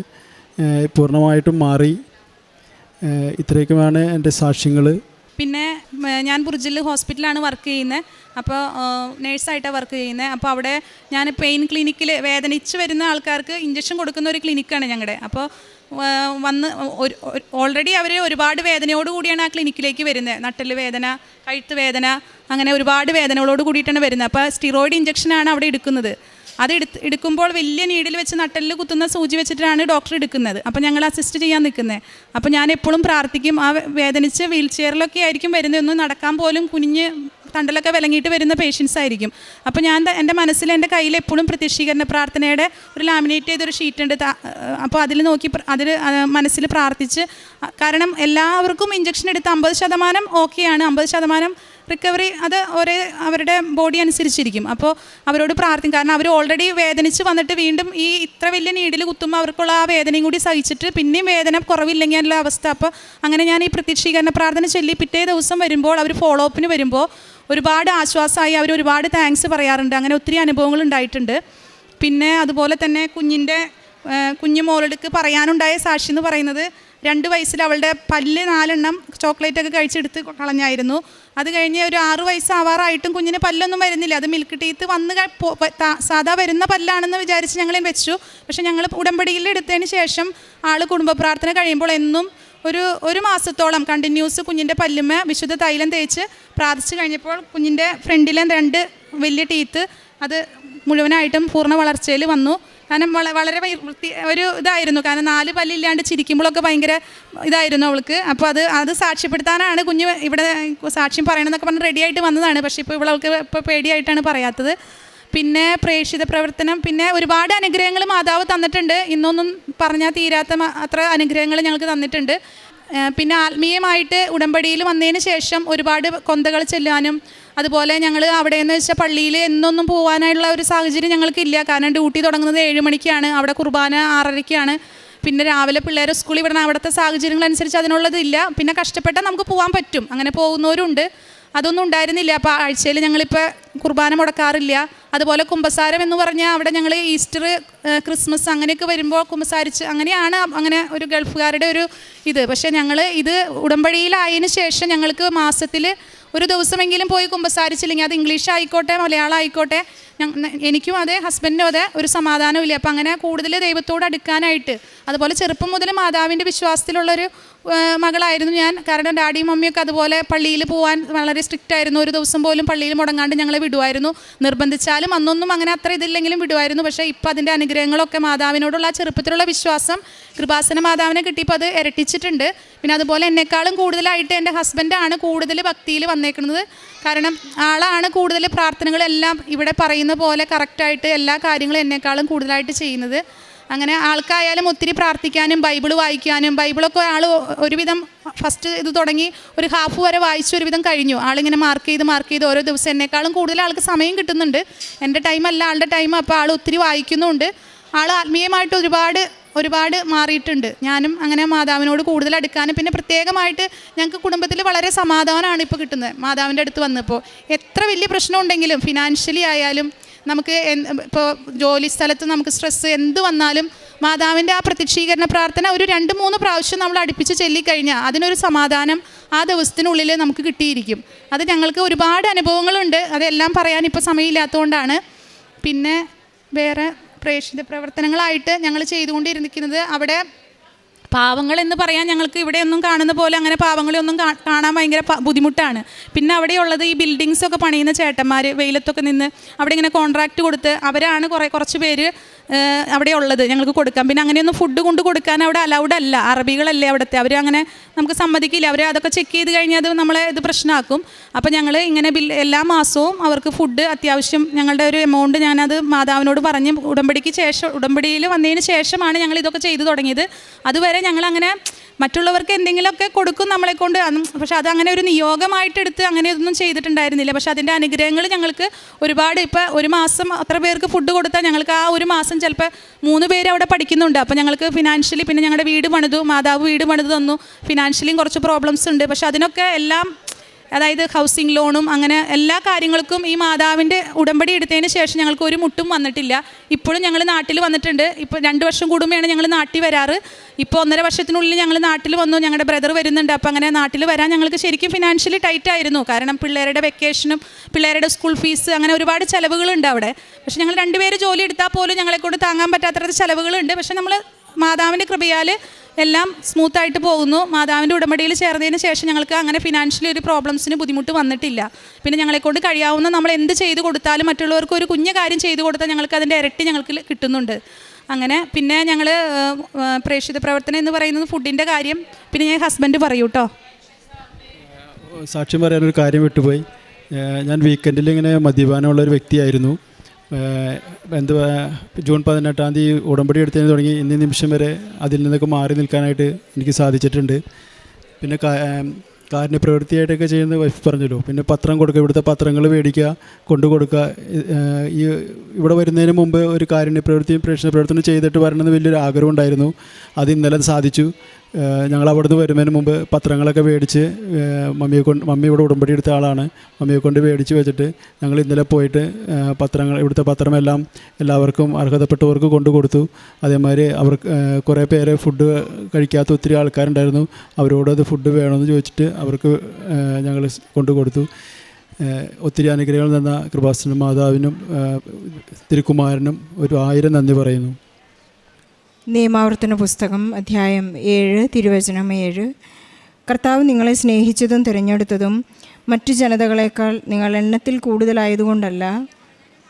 പൂർണമായിട്ടും മാറി. ഇത്രയൊക്കെയാണ് എന്റെ സാക്ഷ്യങ്ങൾ പിന്നെ ഞാൻ ബുർജിൽ ഹോസ്പിറ്റലാണ് വർക്ക് ചെയ്യുന്നത് അപ്പോൾ നേഴ്സായിട്ടാണ് വർക്ക് ചെയ്യുന്നത് അപ്പോൾ അവിടെ ഞാൻ പെയിൻ ക്ലിനിക്കിൽ വേദനിച്ച് വരുന്ന ആൾക്കാർക്ക് ഇഞ്ചക്ഷൻ കൊടുക്കുന്ന ഒരു ക്ലിനിക്കാണ് ഞങ്ങളുടെ അപ്പോൾ വന്ന് ഓൾറെഡി അവർ ഒരുപാട് വേദനയോട് കൂടിയാണ് ആ ക്ലിനിക്കിലേക്ക് വരുന്നത് നട്ടൽ വേദന കഴുത്ത് വേദന അങ്ങനെ ഒരുപാട് വേദനകളോട് കൂടിയിട്ടാണ് വരുന്നത് അപ്പോൾ സ്റ്റിറോയിഡ് ഇഞ്ചക്ഷനാണ് അവിടെ എടുക്കുന്നത്. അത് എടുക്കുമ്പോൾ വലിയ നീഡിൽ വെച്ച് നട്ടലിൽ കുത്തുന്ന സൂചി വെച്ചിട്ടാണ് ഡോക്ടർ എടുക്കുന്നത്. അപ്പോൾ ഞങ്ങൾ അസിസ്റ്റ് ചെയ്യാൻ നിൽക്കുന്നത് അപ്പോൾ ഞാൻ എപ്പോഴും പ്രാർത്ഥിക്കും ആ വേദനിച്ച് വീൽ ചെയറിലൊക്കെ ആയിരിക്കും വരുന്നതൊന്നും നടക്കാൻ പോലും കുനിഞ്ഞ് തണ്ടലൊക്കെ വിലങ്ങിയിട്ട് വരുന്ന പേഷ്യൻസ് ആയിരിക്കും. അപ്പോൾ ഞാൻ എന്റെ മനസ്സിൽ എന്റെ കയ്യിൽ എപ്പോഴും പ്രത്യക്ഷീകരണ പ്രാർത്ഥനയുടെ ഒരു ലാമിനേറ്റ് ചെയ്തൊരു ഷീറ്റ് ഉണ്ട്. അപ്പോൾ അതിൽ നോക്കി അതിൽ മനസ്സിൽ പ്രാർത്ഥിച്ച് കാരണം എല്ലാവർക്കും ഇഞ്ചക്ഷൻ എടുത്ത് അമ്പത് ശതമാനം ഓക്കെയാണ് അമ്പത് ശതമാനം റിക്കവറി അത് ഒരേ അവരുടെ ബോഡി അനുസരിച്ചിരിക്കും. അപ്പോൾ അവരോട് പ്രാർത്ഥിക്കും. കാരണം അവർ ഓൾറെഡി വേദനിച്ച് വന്നിട്ട് വീണ്ടും ഈ ഇത്ര വലിയ നീഡിൽ കുത്തുമ്പോൾ അവർക്കുള്ള ആ വേദനയും കൂടി സഹിച്ചിട്ട് പിന്നെയും വേദന കുറവില്ലെങ്കിൽ എന്നുള്ള അവസ്ഥ. അപ്പോൾ അങ്ങനെ ഞാൻ ഈ പ്രത്യക്ഷീകരണ പ്രാർത്ഥന ചൊല്ലി പിറ്റേ ദിവസം വരുമ്പോൾ അവർ ഫോളോ അപ്പിന് വരുമ്പോൾ ഒരുപാട് ആശ്വാസമായി അവർ ഒരുപാട് താങ്ക്സ് പറയാറുണ്ട്. അങ്ങനെ ഒത്തിരി അനുഭവങ്ങൾ ഉണ്ടായിട്ടുണ്ട്. പിന്നെ അതുപോലെ തന്നെ കുഞ്ഞിന്റെ കുഞ്ഞു മോളെടുക്ക് പറയാനുണ്ടായ സാക്ഷി എന്ന് പറയുന്നത് രണ്ട് വയസ്സിൽ അവളുടെ പല്ല് നാലെണ്ണം ചോക്ലേറ്റൊക്കെ കഴിച്ചെടുത്ത് കളഞ്ഞായിരുന്നു. അത് കഴിഞ്ഞ് ഒരു ആറ് വയസ്സാവാറായിട്ടും കുഞ്ഞിന് പല്ലൊന്നും വരുന്നില്ല. അത് മിൽക്ക് ടീത്ത് വന്ന് സാധാ വരുന്ന പല്ലാണെന്ന് വിചാരിച്ച് ഞങ്ങൾ വെച്ചു. പക്ഷെ ഞങ്ങൾ ഉടമ്പടിയിൽ എടുത്തതിന് ശേഷം ആൾ കുടുംബ പ്രാർത്ഥന കഴിയുമ്പോൾ എന്നും ഒരു ഒരു മാസത്തോളം കണ്ടിന്യൂസ് കുഞ്ഞിന്റെ പല്ലുമ വിശുദ്ധ തൈലം തേച്ച് പ്രാർത്ഥിച്ചു കഴിഞ്ഞപ്പോൾ കുഞ്ഞിന്റെ ഫ്രണ്ടിലെ രണ്ട് വലിയ ടീത്ത് അത് മുഴുവനായിട്ടും പൂർണ വളർച്ചയിൽ വന്നു. കാരണം വള വളരെ വൃത്തി ഒരു ഇതായിരുന്നു. കാരണം നാല് പല്ലില്ലാണ്ട് ചിരിക്കുമ്പോഴൊക്കെ ഭയങ്കര ഇതായിരുന്നു അവൾക്ക്. അപ്പോൾ അത് അത് സാക്ഷ്യപ്പെടുത്താനാണ് കുഞ്ഞ് ഇവിടെ സാക്ഷ്യം പറയണമെന്നൊക്കെ പറഞ്ഞ് റെഡിയായിട്ട് വന്നതാണ്. പക്ഷേ ഇപ്പോൾ ഇവളവൾക്ക് ഇപ്പോൾ പേടിയായിട്ടാണ് പറയാത്തത്. പിന്നെ പ്രേക്ഷിത പ്രവർത്തനം. പിന്നെ ഒരുപാട് അനുഗ്രഹങ്ങൾ മാതാവ് തന്നിട്ടുണ്ട്. ഇന്നൊന്നും പറഞ്ഞാൽ തീരാത്ത അത്ര അനുഗ്രഹങ്ങൾ ഞങ്ങൾക്ക് തന്നിട്ടുണ്ട്. പിന്നെ ആത്മീയമായിട്ട് ഉടമ്പടിയിൽ വന്നതിന് ശേഷം ഒരുപാട് കൊന്തകൾ ചെല്ലാനും അതുപോലെ ഞങ്ങൾ അവിടെ എന്ന് വെച്ചാൽ പള്ളിയിൽ എന്നൊന്നും പോകാനായിട്ടുള്ള ഒരു സാഹചര്യം ഞങ്ങൾക്കില്ല. കാരണം ഡ്യൂട്ടി തുടങ്ങുന്നത് ഏഴ് മണിക്കാണ് അവിടെ കുർബാന ആറരയ്ക്കാണ്. പിന്നെ രാവിലെ പിള്ളേരെ സ്കൂളിൽ വിടണം അവിടുത്തെ സാഹചര്യങ്ങളനുസരിച്ച് അതിനുള്ളതില്ല. പിന്നെ കഷ്ടപ്പെട്ടാൽ നമുക്ക് പോകാൻ പറ്റും. അങ്ങനെ പോകുന്നവരുണ്ട്. അതൊന്നും ഉണ്ടായിരുന്നില്ല. അപ്പോൾ ആഴ്ചയിൽ ഞങ്ങളിപ്പോൾ കുർബാന മുടക്കാറില്ല. അതുപോലെ കുമ്പസാരം എന്ന് പറഞ്ഞാൽ അവിടെ ഞങ്ങൾ ഈസ്റ്റർ ക്രിസ്മസ് അങ്ങനെയൊക്കെ വരുമ്പോൾ കുമ്പസാരിച്ച് അങ്ങനെയാണ് അങ്ങനെ ഒരു ഗൾഫുകാരുടെ ഒരു ഇത്. പക്ഷേ ഞങ്ങൾ ഇത് ഉടമ്പടിയിലായതിനു ശേഷം ഞങ്ങൾക്ക് മാസത്തിൽ ഒരു ദിവസമെങ്കിലും പോയി കുമ്പസാരിച്ചില്ലെങ്കിൽ അത് ഇംഗ്ലീഷ് ആയിക്കോട്ടെ മലയാളം ആയിക്കോട്ടെ എനിക്കും അതെ ഹസ്ബൻഡിനും അതെ ഒരു സമാധാനമില്ല അപ്പം അങ്ങനെ കൂടുതൽ ദൈവത്തോട് അടുക്കാനായിട്ട് അതുപോലെ ചെറുപ്പം മുതൽ മാതാവിന്റെ വിശ്വാസത്തിലുള്ളൊരു മകളായിരുന്നു ഞാൻ. കാരണം ഡാഡിയും മമ്മിയൊക്കെ അതുപോലെ പള്ളിയിൽ പോകാൻ വളരെ സ്ട്രിക്റ്റ് ആയിരുന്നു. ഒരു ദിവസം പോലും പള്ളിയിൽ മുടങ്ങാണ്ട് ഞങ്ങളെ വിടുമായിരുന്നു നിർബന്ധിച്ചാലും അന്നൊന്നും അങ്ങനെ അത്ര ഇതില്ലെങ്കിലും വിടുമായിരുന്നു പക്ഷേ ഇപ്പം അതിന്റെ അനുഗ്രഹങ്ങളൊക്കെ മാതാവിനോടുള്ള ആ ചെറുപ്പത്തിലുള്ള വിശ്വാസം കൃപാസന മാതാവിനെ കിട്ടിയപ്പോൾ അത് ഇരട്ടിച്ചിട്ടുണ്ട്. പിന്നെ അതുപോലെ എന്നെക്കാളും കൂടുതലായിട്ട് എന്റെ ഹസ്ബൻഡാണ് കൂടുതൽ ഭക്തിയിൽ വന്നേക്കുന്നത്. കാരണം ആളാണ് കൂടുതൽ പ്രാർത്ഥനകളെല്ലാം ഇവിടെ പറയുന്ന പോലെ കറക്റ്റായിട്ട് എല്ലാ കാര്യങ്ങളും എന്നെക്കാളും കൂടുതലായിട്ട് ചെയ്യുന്നത്. അങ്ങനെ ആൾക്കായാലും ഒത്തിരി പ്രാർത്ഥിക്കാനും ബൈബിൾ വായിക്കാനും ബൈബിളൊക്കെ ആൾ ഒരുവിധം ഫസ്റ്റ് ഇത് തുടങ്ങി ഒരു ഹാഫ് വരെ വായിച്ച് ഒരുവിധം കഴിഞ്ഞു. ആളിങ്ങനെ മാർക്ക് ചെയ്ത് മാർക്ക് ചെയ്ത് ഓരോ ദിവസം എന്നെക്കാളും കൂടുതൽ ആൾക്ക് സമയം കിട്ടുന്നുണ്ട്. എന്റെ ടൈമല്ല ആളുടെ ടൈം അപ്പോൾ ആൾ ഒത്തിരി വായിക്കുന്നുണ്ട്. ആൾ ആത്മീയമായിട്ട് ഒരുപാട് ഒരുപാട് മാറിയിട്ടുണ്ട്. ഞാനും അങ്ങനെ മാതാവിനോട് കൂടുതൽ അടുക്കാൻ പിന്നെ പ്രത്യേകമായിട്ട് ഞങ്ങൾക്ക് കുടുംബത്തിൽ വളരെ സമാധാനമാണ് ഇപ്പോൾ കിട്ടുന്നത്. മാതാവിന്റെ അടുത്ത് വന്നപ്പോൾ എത്ര വലിയ പ്രശ്നം ഉണ്ടെങ്കിലും ഫിനാൻഷ്യലി ആയാലും നമുക്ക് ഇപ്പോൾ ജോലി സ്ഥലത്ത് നമുക്ക് സ്ട്രെസ്സ് എന്ത് വന്നാലും മാതാവിന്റെ ആ പ്രത്യക്ഷീകരണ പ്രാർത്ഥന ഒരു രണ്ട് മൂന്ന് പ്രാവശ്യം നമ്മൾ അടുപ്പിച്ച് ചൊല്ലിക്കഴിഞ്ഞാൽ അതിനൊരു സമാധാനം ആ ദിവസത്തിനുള്ളിൽ നമുക്ക് കിട്ടിയിരിക്കും. അത് ഞങ്ങൾക്ക് ഒരുപാട് അനുഭവങ്ങളുണ്ട്. അതെല്ലാം പറയാൻ ഇപ്പോൾ സമയമില്ലാത്തതുകൊണ്ടാണ്. പിന്നെ വേറെ പ്രേക്ഷിത പ്രവർത്തനങ്ങളായിട്ട് ഞങ്ങൾ ചെയ്തുകൊണ്ടിരിക്കുന്നത്. അവിടെ പാവങ്ങൾ എന്ന് പറയാൻ ഞങ്ങൾക്ക് ഇവിടെയൊന്നും കാണുന്ന പോലെ അങ്ങനെ പാവങ്ങളെയൊന്നും ഒന്നും കാണാൻ ഭയങ്കര ബുദ്ധിമുട്ടാണ്. പിന്നെ അവിടെയുള്ളത് ഈ ബിൽഡിങ്സൊക്കെ പണിയുന്ന ചേട്ടന്മാർ വെയിലത്തൊക്കെ നിന്ന് അവിടെ ഇങ്ങനെ കോൺട്രാക്റ്റ് കൊടുത്ത് അവരാണ് കുറേ കുറച്ച് പേര് അവിടെ ഉള്ളത്. ഞങ്ങൾക്ക് കൊടുക്കാം. പിന്നെ അങ്ങനെയൊന്നും ഫുഡ് കൊണ്ട് കൊടുക്കാൻ അവിടെ അലൗഡ് അല്ല. അറബികളല്ലേ അവിടുത്തെ. അവർ അങ്ങനെ നമുക്ക് സമ്മതിക്കില്ല. അവർ അതൊക്കെ ചെക്ക് ചെയ്ത് കഴിഞ്ഞാൽ അത് നമ്മളെ ഇത് പ്രശ്നമാക്കും അപ്പോൾ ഞങ്ങൾ ഇങ്ങനെ ബിൽ എല്ലാ മാസവും അവർക്ക് ഫുഡ് അത്യാവശ്യം ഞങ്ങളുടെ ഒരു എമൗണ്ട് ഞാനത് മാതാവിനോട് പറഞ്ഞ് ഉടമ്പടിക്ക് ശേഷം ഉടമ്പടിയിൽ വന്നതിന് ശേഷമാണ് ഞങ്ങൾ ഇതൊക്കെ ചെയ്തു തുടങ്ങിയത്. അതുവരെ ഞങ്ങളങ്ങനെ മറ്റുള്ളവർക്ക് എന്തെങ്കിലുമൊക്കെ കൊടുക്കും നമ്മളെ കൊണ്ട്. അന്നും അത് അങ്ങനെ ഒരു നിയോഗമായിട്ടെടുത്ത് അങ്ങനെ ഒന്നും ചെയ്തിട്ടുണ്ടായിരുന്നില്ല. പക്ഷെ അതിന്റെ അനുഗ്രഹങ്ങൾ ഞങ്ങൾക്ക് ഒരുപാട് ഇപ്പോൾ ഒരു മാസം അത്ര പേർക്ക് ഫുഡ് കൊടുത്താൽ ഞങ്ങൾക്ക് ആ ഒരു മാസം ചിലപ്പോൾ മൂന്ന് പേര് അവിടെ പഠിക്കുന്നുണ്ട്. അപ്പോൾ ഞങ്ങൾക്ക് ഫിനാൻഷ്യലി പിന്നെ ഞങ്ങളുടെ വീട് പണിതു മാതാവ് വീട് പണിതു തന്നു. ഫിനാൻഷ്യലിയും കുറച്ച് പ്രോബ്ലംസ് ഉണ്ട്. പക്ഷെ അതിനൊക്കെ എല്ലാം അതായത് ഹൗസിംഗ് ലോണും അങ്ങനെ എല്ലാ കാര്യങ്ങൾക്കും ഈ മാതാവിന്റെ ഉടമ്പടി എടുത്തതിന് ശേഷം ഞങ്ങൾക്ക് ഒരു മുട്ടും വന്നിട്ടില്ല. ഇപ്പോഴും ഞങ്ങൾ നാട്ടിൽ വന്നിട്ടുണ്ട്. ഇപ്പോൾ രണ്ട് വർഷം കൂടുമ്പോഴാണ് ഞങ്ങൾ നാട്ടിൽ വരാറ്. ഇപ്പോൾ ഒന്നര വർഷത്തിനുള്ളിൽ ഞങ്ങൾ നാട്ടിൽ വന്നു. ഞങ്ങളുടെ ബ്രദർ വരുന്നുണ്ട്. അപ്പോൾ അങ്ങനെ നാട്ടിൽ വരാൻ ഞങ്ങൾക്ക് ശരിക്കും ഫിനാൻഷ്യലി ടൈറ്റ് ആയിരുന്നു. കാരണം പിള്ളേരുടെ വെക്കേഷനും പിള്ളേരുടെ സ്കൂൾ ഫീസ് അങ്ങനെ ഒരുപാട് ചിലവുകളുണ്ട് അവിടെ. പക്ഷേ ഞങ്ങൾ രണ്ടുപേര് ജോലി എടുത്താൽ പോലും ഞങ്ങളെക്കൊണ്ട് താങ്ങാൻ പറ്റാത്ത ചിലവുകളുണ്ട്. പക്ഷേ നമ്മൾ മാതാവിന്റെ കൃപയാൽ എല്ലാം സ്മൂത്തായിട്ട് പോകുന്നു. മാതാവിന്റെ ഉടമ്പടിയിൽ ചേർന്നതിന് ശേഷം ഞങ്ങൾക്ക് അങ്ങനെ ഫിനാൻഷ്യലി ഒരു പ്രോബ്ലംസിന് ബുദ്ധിമുട്ട് വന്നിട്ടില്ല. പിന്നെ ഞങ്ങളെക്കൊണ്ട് കഴിയാവുന്ന നമ്മൾ എന്ത് ചെയ്തു കൊടുത്താലും മറ്റുള്ളവർക്ക് ഒരു കുഞ്ഞു കാര്യം ചെയ്തു കൊടുത്താൽ ഞങ്ങൾക്ക് അതിന്റെ ഇരട്ടി ഞങ്ങൾക്ക് കിട്ടുന്നുണ്ട്. അങ്ങനെ പിന്നെ ഞങ്ങൾ പ്രേക്ഷിത പ്രവർത്തനം എന്ന് പറയുന്നത് ഫുഡിന്റെ കാര്യം പിന്നെ ഞാൻ ഹസ്ബൻഡ് പറയൂ കേട്ടോ സാക്ഷ്യം പറയാനൊരു കാര്യം വിട്ടുപോയി. ഞാൻ വീക്കെൻഡിൽ ഇങ്ങനെ മദ്യപാനമുള്ള ഒരു വ്യക്തിയായിരുന്നു. ഏഹ് എന്തുവാ ജൂൺ പതിനെട്ടാം തീയതി ഉടമ്പടി എടുത്തതിന് തുടങ്ങി ഇന്ന നിമിഷം വരെ അതിൽ നിന്നൊക്കെ മാറി നിൽക്കാനായിട്ട് എനിക്ക് സാധിച്ചിട്ടുണ്ട്. പിന്നെ കാരുണ്യ പ്രവൃത്തിയായിട്ടൊക്കെ ചെയ്യുന്ന വൈഫ് പറഞ്ഞല്ലോ പിന്നെ പത്രം കൊടുക്കുക ഇവിടുത്തെ പത്രങ്ങൾ മേടിക്കുക കൊണ്ടു കൊടുക്കുക ഈ ഇവിടെ വരുന്നതിന് മുമ്പ് ഒരു കാരുണ്യ പ്രവൃത്തിയും പ്രേക്ഷണ പ്രവർത്തനം ചെയ്തിട്ട് വരണമെന്ന് വലിയൊരു ആഗ്രഹം ഉണ്ടായിരുന്നു അത് ഇന്നലെ സാധിച്ചു. ഞങ്ങൾ അവിടുന്ന് വരുന്നതിന് മുമ്പ് പത്രങ്ങളൊക്കെ മേടിച്ച് മമ്മിയെ കൊണ്ട് മമ്മി ഇവിടെ ഉടമ്പടി എടുത്ത ആളാണ്. മമ്മിയെ കൊണ്ട് മേടിച്ച് വെച്ചിട്ട് ഞങ്ങൾ ഇന്നലെ പോയിട്ട് പത്രങ്ങൾ ഇവിടുത്തെ പത്രമെല്ലാം എല്ലാവർക്കും അർഹതപ്പെട്ടവർക്ക് കൊണ്ടു കൊടുത്തു. അതേമാതിരി അവർക്ക് കുറേ പേരെ ഫുഡ് കഴിക്കാത്ത ഒത്തിരി ആൾക്കാരുണ്ടായിരുന്നു. അവരോട് അത് ഫുഡ് വേണമെന്ന് ചോദിച്ചിട്ട് അവർക്ക് ഞങ്ങൾ കൊണ്ടു കൊടുത്തു. ഒത്തിരി അനുഗ്രഹങ്ങൾ തന്ന കൃപാസന മാതാവിനും തിരുക്കുമാരനും ഒരു ആയിരം നന്ദി പറയുന്നു. നിയമാവർത്തന പുസ്തകം അധ്യായം ഏഴ് തിരുവചനം ഏഴ്. കർത്താവ് നിങ്ങളെ സ്നേഹിച്ചതും തിരഞ്ഞെടുത്തതും മറ്റു ജനതകളേക്കാൾ നിങ്ങൾ എണ്ണത്തിൽ കൂടുതലായതുകൊണ്ടല്ല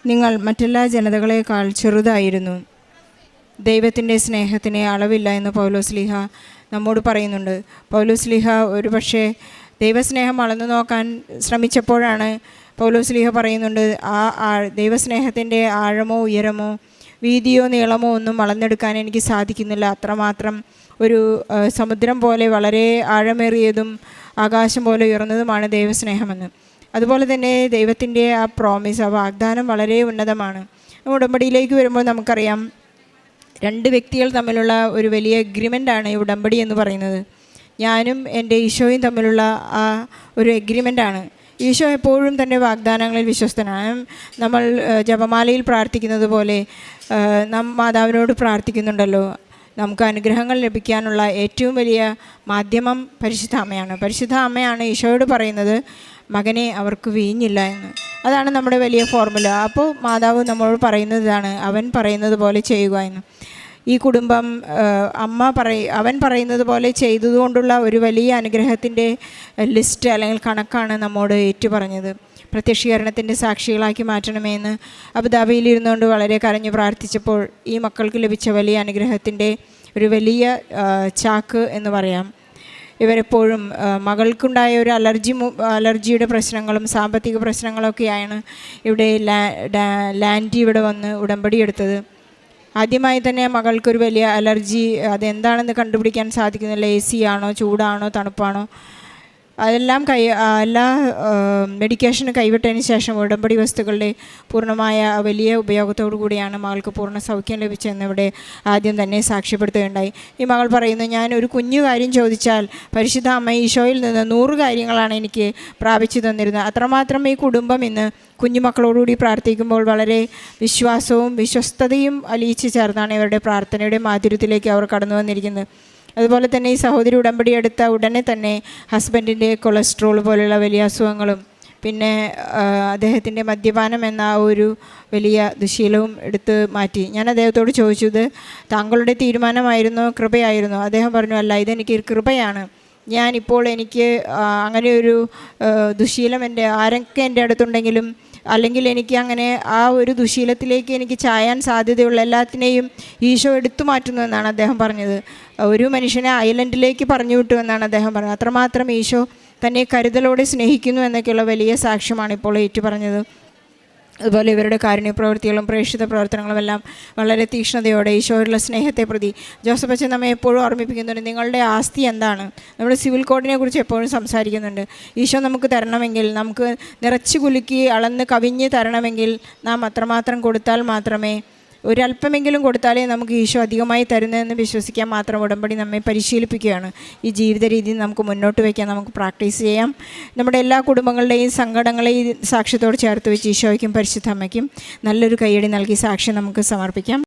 നിങ്ങൾ മറ്റെല്ലാ ജനതകളേക്കാൾ ചെറുതായിരുന്നു. ദൈവത്തിന്റെ സ്നേഹത്തിന് അളവില്ല എന്ന് പൗലോസ്ലിഹ നമ്മോട് പറയുന്നുണ്ട്. പൗലോസ്ലിഹ ഒരു പക്ഷേ ദൈവസ്നേഹം അളന്നു നോക്കാൻ ശ്രമിച്ചപ്പോഴാണ് പൗലോസ്ലിഹ പറയുന്നുണ്ട് ആ ആ ദൈവസ്നേഹത്തിന്റെ ആഴമോ ഉയരമോ വീതിയോ നീളമോ ഒന്നും അളന്നെടുക്കാൻ എനിക്ക് സാധിക്കുന്നില്ല. അത്രമാത്രം ഒരു സമുദ്രം പോലെ വളരെ ആഴമേറിയതും ആകാശം പോലെ ഉയർന്നതുമാണ് ദൈവസ്നേഹമെന്ന്. അതുപോലെ തന്നെ ദൈവത്തിന്റെ ആ പ്രോമിസ് ആ വാഗ്ദാനം വളരെ ഉന്നതമാണ്. ഉടമ്പടിയിലേക്ക് വരുമ്പോൾ നമുക്കറിയാം രണ്ട് വ്യക്തികൾ തമ്മിലുള്ള ഒരു വലിയ എഗ്രിമെന്റാണ് ഈ ഉടമ്പടി എന്ന് പറയുന്നത്. ഞാനും എന്റെ ഈശോയും തമ്മിലുള്ള ആ ഒരു എഗ്രിമെന്റാണ് ഈശോ എപ്പോഴും തന്റെ വാഗ്ദാനങ്ങളിൽ വിശ്വസ്തനാണ്. നമ്മൾ ജപമാലയിൽ പ്രാർത്ഥിക്കുന്നത് പോലെ നാം മാതാവിനോട് പ്രാർത്ഥിക്കുന്നുണ്ടല്ലോ. നമുക്ക് അനുഗ്രഹങ്ങൾ ലഭിക്കാനുള്ള ഏറ്റവും വലിയ മാധ്യമം പരിശുദ്ധ അമ്മയാണ്. പരിശുദ്ധ അമ്മയാണ് ഈശോയോട് പറയുന്നത് മകനെ അവർക്ക് വീഞ്ഞില്ല എന്ന്. അതാണ് നമ്മുടെ വലിയ ഫോർമുല. അപ്പോൾ മാതാവ് നമ്മളോട് പറയുന്നതാണ് അവൻ പറയുന്നത് പോലെ ചെയ്യുക എന്ന്. ഈ കുടുംബം അമ്മ പറയ അവൻ പറയുന്നത് പോലെ ചെയ്തതുകൊണ്ടുള്ള ഒരു വലിയ അനുഗ്രഹത്തിന്റെ ലിസ്റ്റ് അല്ലെങ്കിൽ കണക്കാണ് നമ്മോട് ഏറ്റു പറഞ്ഞത് പ്രത്യക്ഷീകരണത്തിന്റെ സാക്ഷികളാക്കി മാറ്റണമേന്ന് അബുദാബിയിൽ ഇരുന്നുകൊണ്ട് വളരെ കരഞ്ഞു പ്രാർത്ഥിച്ചപ്പോൾ ഈ മക്കൾക്ക് ലഭിച്ച വലിയ അനുഗ്രഹത്തിന്റെ ഒരു വലിയ ചാക്ക് എന്ന് പറയാം. ഇവരെപ്പോഴും മകൾക്കുണ്ടായ ഒരു അലർജി അലർജിയുടെ പ്രശ്നങ്ങളും സാമ്പത്തിക പ്രശ്നങ്ങളൊക്കെയാണ് ഇവിടെ ലാൻഡി ഇവിടെ വന്ന് ഉടമ്പടി എടുത്തത്. ആദ്യമായി തന്നെ മകൾക്കൊരു വലിയ അലർജി അതെന്താണെന്ന് കണ്ടുപിടിക്കാൻ സാധിക്കുന്നില്ല. എ സി ആണോ ചൂടാണോ തണുപ്പാണോ? അതെല്ലാം കൈ എല്ലാ മെഡിക്കേഷനും കൈവിട്ടതിന് ശേഷം ഉടമ്പടി വസ്തുക്കളുടെ പൂർണമായ വലിയ ഉപയോഗത്തോടു കൂടിയാണ് മകൾക്ക് പൂർണ സൗഖ്യം ലഭിച്ചതെന്ന് ഇവിടെ ആദ്യം തന്നെ സാക്ഷ്യപ്പെടുത്തുകയുണ്ടായി. ഈ മകൾ പറയുന്നു ഞാൻ ഒരു കുഞ്ഞു കാര്യം ചോദിച്ചാൽ പരിശുദ്ധ അമ്മ ഈശോയിൽ നിന്ന് നൂറ് കാര്യങ്ങളാണ് എനിക്ക് പ്രാപിച്ചു തന്നിരുന്നത്. അത്രമാത്രം ഈ കുടുംബം ഇന്ന് കുഞ്ഞുമക്കളോടുകൂടി പ്രാർത്ഥിക്കുമ്പോൾ വളരെ വിശ്വാസവും വിശ്വസ്തതയും അലിയിച്ചു ചേർന്നാണ് ഇവരുടെ പ്രാർത്ഥനയുടെ മാധുര്യത്തിലേക്ക് അവർ കടന്നു വന്നിരിക്കുന്നത്. അതുപോലെ തന്നെ ഈ സഹോദരി ഉടമ്പടി എടുത്ത ഉടനെ തന്നെ ഹസ്ബൻഡിന്റെ കൊളസ്ട്രോൾ പോലുള്ള വലിയ അസുഖങ്ങളും പിന്നെ അദ്ദേഹത്തിന്റെ മദ്യപാനം എന്ന ആ ഒരു വലിയ ദുശീലവും എടുത്ത് മാറ്റി. ഞാൻ അദ്ദേഹത്തോട് ചോദിച്ചത് താങ്കളുടെ തീരുമാനമായിരുന്നോ കൃപയായിരുന്നോ? അദ്ദേഹം പറഞ്ഞു അല്ല ഇതെനിക്ക് കൃപയാണ്. ഞാനിപ്പോൾ എനിക്ക് അങ്ങനെ ഒരു ദുശീലം എന്റെ ആരൊക്കെ എന്റെ അടുത്തുണ്ടെങ്കിലും അല്ലെങ്കിൽ എനിക്ക് അങ്ങനെ ആ ഒരു ദുശീലത്തിലേക്ക് എനിക്ക് ചായാൻ സാധ്യതയുള്ള എല്ലാത്തിനെയും ഈശോ എടുത്തു മാറ്റുന്നു എന്നാണ് അദ്ദേഹം പറഞ്ഞത്. ഒരു മനുഷ്യനെ ഐലൻഡിലേക്ക് പറഞ്ഞു വിട്ടു എന്നാണ് അദ്ദേഹം പറഞ്ഞത്. അത്രമാത്രം ഈശോ തന്നെ കരുതലോടെ സ്നേഹിക്കുന്നു എന്നൊക്കെയുള്ള വലിയ സാക്ഷ്യമാണ് ഇപ്പോൾ ഏറ്റു പറഞ്ഞത് അതുപോലെ ഇവരുടെ കാരുണ്യ പ്രവൃത്തികളും പ്രേക്ഷിത പ്രവർത്തനങ്ങളും എല്ലാം വളരെ തീക്ഷ്ണതയോടെ ഈശോയുള്ള സ്നേഹത്തെ പ്രതി. ജോസഫ് അച്ഛൻ നമ്മെ എപ്പോഴും ഓർമ്മിപ്പിക്കുന്നുണ്ട്. നിങ്ങളുടെ ആസ്തി എന്താണ്? നമ്മുടെ സിവിൽ കോഡിനെ കുറിച്ച് എപ്പോഴും സംസാരിക്കുന്നുണ്ട്. ഈശോ നമുക്ക് തരണമെങ്കിൽ നമുക്ക് നിറച്ചു കുലുക്കി അളന്ന് കവിഞ്ഞ് തരണമെങ്കിൽ നാം അത്രമാത്രം കൊടുത്താൽ മാത്രമേ ഒരല്പമെങ്കിലും കൊടുത്താലേ നമുക്ക് ഈശോ അധികമായി തരുന്നതെന്ന് വിശ്വസിക്കാൻ മാത്രം ഉടമ്പടി നമ്മെ പരിശീലിപ്പിക്കുകയാണ്. ഈ ജീവിത രീതി നമുക്ക് മുന്നോട്ട് വയ്ക്കാൻ നമുക്ക് പ്രാക്ടീസ് ചെയ്യാം. നമ്മുടെ എല്ലാ കുടുംബങ്ങളുടെയും സങ്കടങ്ങളെയും സാക്ഷ്യത്തോട് ചേർത്ത് വെച്ച് ഈശോയ്ക്കും പരിശുദ്ധമ്മയ്ക്കും നല്ലൊരു കൈയടി നൽകി സാക്ഷ്യം നമുക്ക് സമർപ്പിക്കാം.